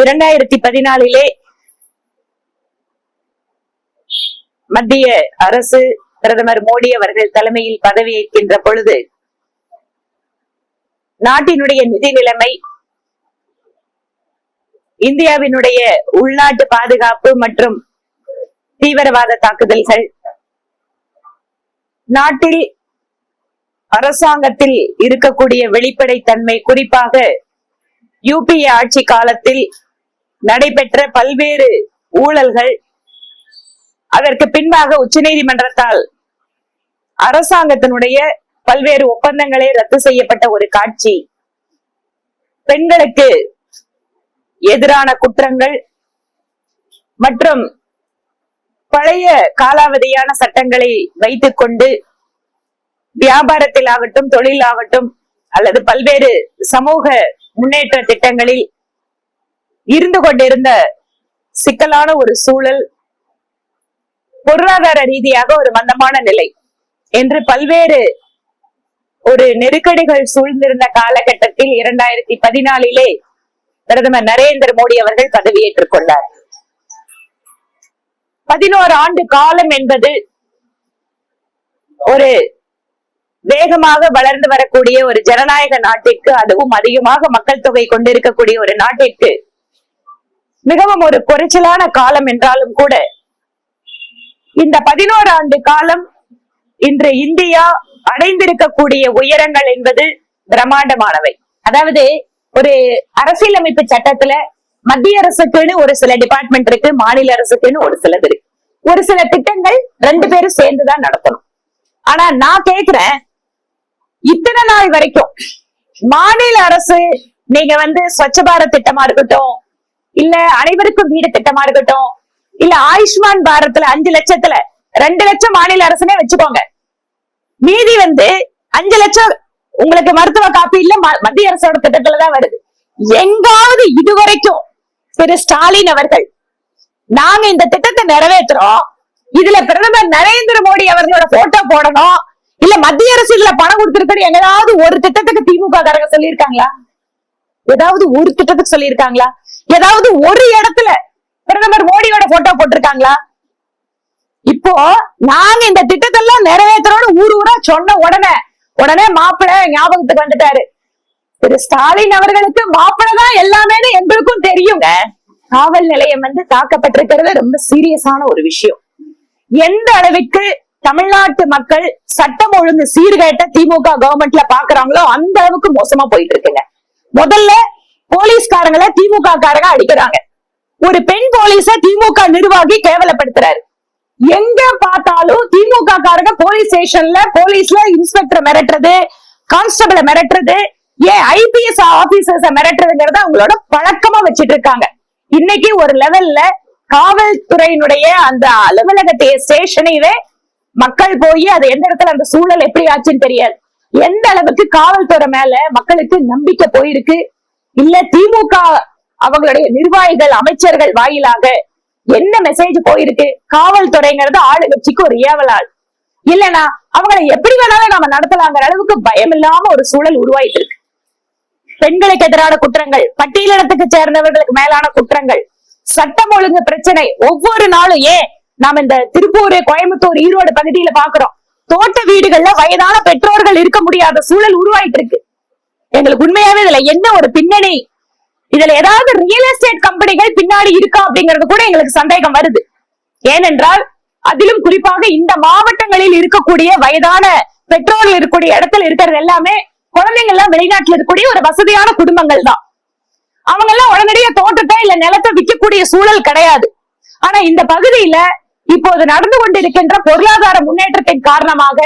இரண்டாயிரத்தி பதினாலிலே மத்திய அரசு பிரதமர் மோடி அவர்கள் தலைமையில் பதவியேற்கின்ற பொழுது நாட்டினுடைய நிதி நிலைமை இந்தியாவினுடைய உள்நாட்டு பாதுகாப்பு மற்றும் தீவிரவாத தாக்குதல்கள் நாட்டில் அரசாங்கத்தில் இருக்கக்கூடிய வெளிப்படைத்தன்மை குறிப்பாக யூபிஏ ஆட்சி காலத்தில் நடைபெற்ற பல்வேறு ஊழல்கள். அதற்கு பின்பாக உச்ச நீதிமன்றத்தால் அரசாங்கத்தினுடைய பல்வேறு ஒப்பந்தங்களே ரத்து செய்யப்பட்ட ஒரு காட்சி. பெண்களுக்கு எதிரான குற்றங்கள் மற்றும் பழைய காலாவதியான சட்டங்களை வைத்துக் கொண்டு வியாபாரத்தில் ஆகட்டும் தொழில் ஆகட்டும் அல்லது பல்வேறு சமூக முன்னேற்ற திட்டங்களில் இருந்து கொண்டிருந்த சிக்கலான ஒரு சூழல் பொருளாதார ரீதியாக ஒரு மந்தமான நிலை. என்று பல்வேறு ஒரு நெருக்கடிகள் சூழ்ந்திருந்த காலகட்டத்தில் இரண்டாயிரத்தி பதினாலிலே பிரதமர் நரேந்திர மோடி அவர்கள் பதவியேற்றுக் கொண்டார் பதினோரு ஆண்டு காலம் என்பது ஒரு வேகமாக வளர்ந்து வரக்கூடிய ஒரு ஜனநாயக நாட்டிற்கு அதுவும் அதிகமாக மக்கள் தொகை கொண்டிருக்கக்கூடிய ஒரு நாட்டிற்கு மிகவும் ஒரு குறைச்சலான காலம் என்றாலும் கூட இந்த பதினோரு ஆண்டு காலம் இன்று இந்தியா அடைந்திருக்கக்கூடிய உயரங்கள் என்பது பிரம்மாண்டமானவை. அதாவது ஒரு அரசியலமைப்பு சட்டத்துல மத்திய அரசுக்குன்னு ஒரு சில டிபார்ட்மெண்ட் இருக்கு மாநில அரசுக்குன்னு ஒரு சிலது இருக்கு. ஒரு சில திட்டங்கள் ரெண்டு பேரும் சேர்ந்துதான் நடத்தணும் ஆனா நான் கேக்குறேன் இத்தனை நாள் வரைக்கும் மாநில அரசு நீங்க வந்து ஸ்வச்ச பாரத் திட்டமா இருக்கட்டும் இல்ல அனைவருக்கும் வீடு திட்டமா இருக்கட்டும். இல்ல ஆயுஷ்மான் பாரத்ல அஞ்சு லட்சத்துல ரெண்டு லட்சம் மாநில அரசுனே வச்சுக்கோங்க. மீதி வந்து அஞ்சு லட்சம் உங்களுக்கு மருத்துவ காப்பீடுல மத்திய அரசோட திட்டத்துலதான் வருது. எங்காவது இதுவரைக்கும் திரு ஸ்டாலின் அவர்கள் நாங்க இந்த திட்டத்தை நிறைவேற்றுறோம். இதுல பிரதமர் நரேந்திர மோடி அவர்களோட போட்டோ போடணும். இல்ல மத்திய அரசு இதுல பணம் கொடுத்திருக்கணும் எங்கேயாவது ஒரு திட்டத்துக்கு திமுக காரங்க சொல்லியிருக்காங்களா? ஏதாவது ஒரு திட்டத்துக்கு சொல்லியிருக்காங்களா? ஏதாவது ஒரு இடத்துல பிரதமர் மோடியோட போட்டோ போட்டிருக்காங்களா? இப்போ நாங்க இந்த திட்டத்தெல்லாம் நிறைவேற்றுறோம்னு ஊர் ஊரா சொன்ன உடனே உடனே மாப்பிள்ள ஞாபகத்துக்கு வந்துட்டாரு. திரு ஸ்டாலின் அவர்களுக்கு மாப்பிள்ளதான் எல்லாமே எங்களுக்கும் தெரியுங்க. காவல் நிலையம் வந்து தாக்கப்பட்டிருக்கிறது ரொம்ப சீரியஸான ஒரு விஷயம். எந்த அளவிற்கு தமிழ்நாட்டு மக்கள் சட்டம் ஒழுங்கு சீர்கேட்ட திமுக கவர்மெண்ட்ல பாக்குறாங்களோ அந்த அளவுக்கு மோசமா போயிட்டு இருக்குங்க. முதல்ல போலீஸ்காரங்களை திமுக காரங்க அடிக்கிறாங்க. ஒரு பெண் போலீஸ திமுக நிர்வாகி கேவலப்படுத்துறாரு. எங்க பார்த்தாலும் திமுக காரங்க போலீஸ் ஸ்டேஷன்ல போலீஸ்ல இன்ஸ்பெக்டர் மிரட்டுறது கான்ஸ்டபிள மிரட்டுறது ஏன் ஐபிஎஸ் ஆபீசர்ஸ மிரட்டுறதுங்கிறத அவங்களோட பழக்கமா வச்சிட்டு இருக்காங்க இன்னைக்கு ஒரு லெவல்ல காவல்துறையினுடைய அந்த அலுவலகத்தைய ஸ்டேஷனையவே மக்கள் போய் அது எந்த இடத்துல அந்த சூழல் எப்படி ஆச்சுன்னு தெரியாது. எந்த அளவுக்கு காவல்துறை மேல மக்களுக்கு நம்பிக்கை போயிருக்கு? இல்ல திமுக அவங்களுடைய நிர்வாகிகள் அமைச்சர்கள் வாயிலாக என்ன மெசேஜ் போயிருக்கு? காவல்துறைங்கிறது ஆளுங்கட்சிக்கு ஒரு ஏவலாள். இல்லனா அவங்களை எப்படி வேணாலும் நாம நடத்தலாங்கிற அளவுக்கு பயம் இல்லாம ஒரு சூழல் உருவாயிட்டு இருக்கு. பெண்களுக்கு எதிரான குற்றங்கள் பட்டியலிடத்துக்கு சேர்ந்தவர்களுக்கு மேலான குற்றங்கள் சட்டம் ஒழுங்கு பிரச்சனை. ஒவ்வொரு நாளும் ஏன் நாம இந்த திருப்பூர் கோயம்புத்தூர் ஈரோடு பகுதியில பாக்குறோம். தோட்ட வீடுகள்ல வயதான பெற்றோர்கள் இருக்க முடியாத சூழல் உருவாயிட்டு இருக்கு எங்களுக்கு உண்மையாவே இதுல என்ன ஒரு பின்னணி? இதுல ஏதாவது ரியல் எஸ்டேட் கம்பெனிகள் பின்னாடி இருக்கா அப்படிங்கிறது கூட எங்களுக்கு சந்தேகம் வருது. ஏனென்றால் அதிலும் குறிப்பாக இந்த மாவட்டங்களில் இருக்கக்கூடிய வயதான பெற்றோர்கள் இருக்கக்கூடிய இடத்துல இருக்கிறது எல்லாமே குழந்தைங்க எல்லாம் வெளிநாட்டுல இருக்கக்கூடிய ஒரு வசதியான குடும்பங்கள் தான். அவங்க எல்லாம் உடனடியா தோட்டத்தை இல்ல நிலத்தை விற்கக்கூடிய சூழல் கிடையாது. ஆனா இந்த பகுதியில இப்போது நடந்து கொண்டிருக்கின்ற பொருளாதார முன்னேற்றத்தின் காரணமாக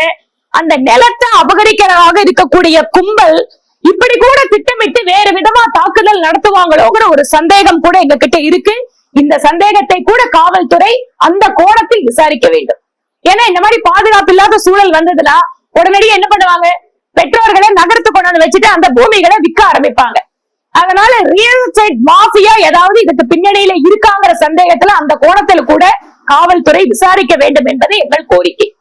அந்த நிலத்தை அபகரிக்கிறதாக இருக்கக்கூடிய கும்பல் இப்படி கூட திட்டமிட்டு வேறு விதமா தாக்குதல் நடத்துவாங்களோங்கிற ஒரு சந்தேகம் கூட எங்க கிட்ட இருக்கு. இந்த சந்தேகத்தை கூட காவல்துறை அந்த கோணத்தில் விசாரிக்க வேண்டும். ஏன்னா இந்த மாதிரி பாதுகாப்பு இல்லாத சூழல் வந்ததுன்னா உடனடியே என்ன பண்ணுவாங்க? பெற்றோர்களை நகரத்து கொண்டாந்து வச்சுட்டு அந்த பூமிகளை விற்க ஆரம்பிப்பாங்க. அதனால ரியல் எஸ்டேட் மாஃபியா ஏதாவது இதுக்கு பின்னணியில இருக்காங்கிற சந்தேகத்துல அந்த கோணத்துல கூட காவல்துறை விசாரிக்க வேண்டும் என்பது எங்கள் கோரிக்கை.